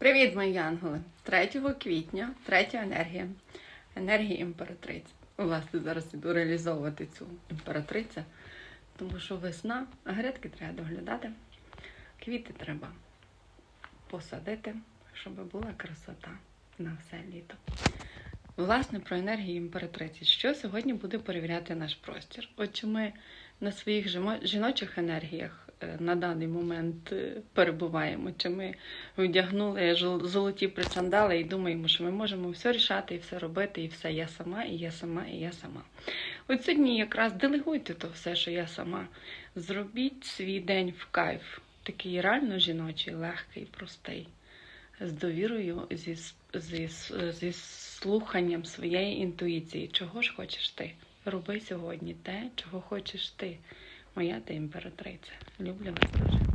Привіт, мої янголи! 3 квітня, третя енергія. Енергія імператриці. Власне, зараз іду реалізовувати цю імператрицю, тому що весна, а грядки треба доглядати. Квіти треба посадити, щоб була красота на все літо. Власне, про енергію імператриці. Що сьогодні буде перевіряти наш простір? От чи ми на своїх жіночих енергіях на даний момент е, перебуваємо, чи ми вдягнули золоті причандали і думаємо, що ми можемо все рішати і все робити, і все я сама, і я сама, і я сама. От сьогодні якраз делегуйте то все, що я сама. Зробіть свій день в кайф, такий реально жіночий, легкий, простий, з довірою, зі, зі, зі слуханням своєї інтуїції. Чого ж хочеш ти? Роби сьогодні те, чого хочеш ти. Моя ти імператриця. Люблю вас дуже.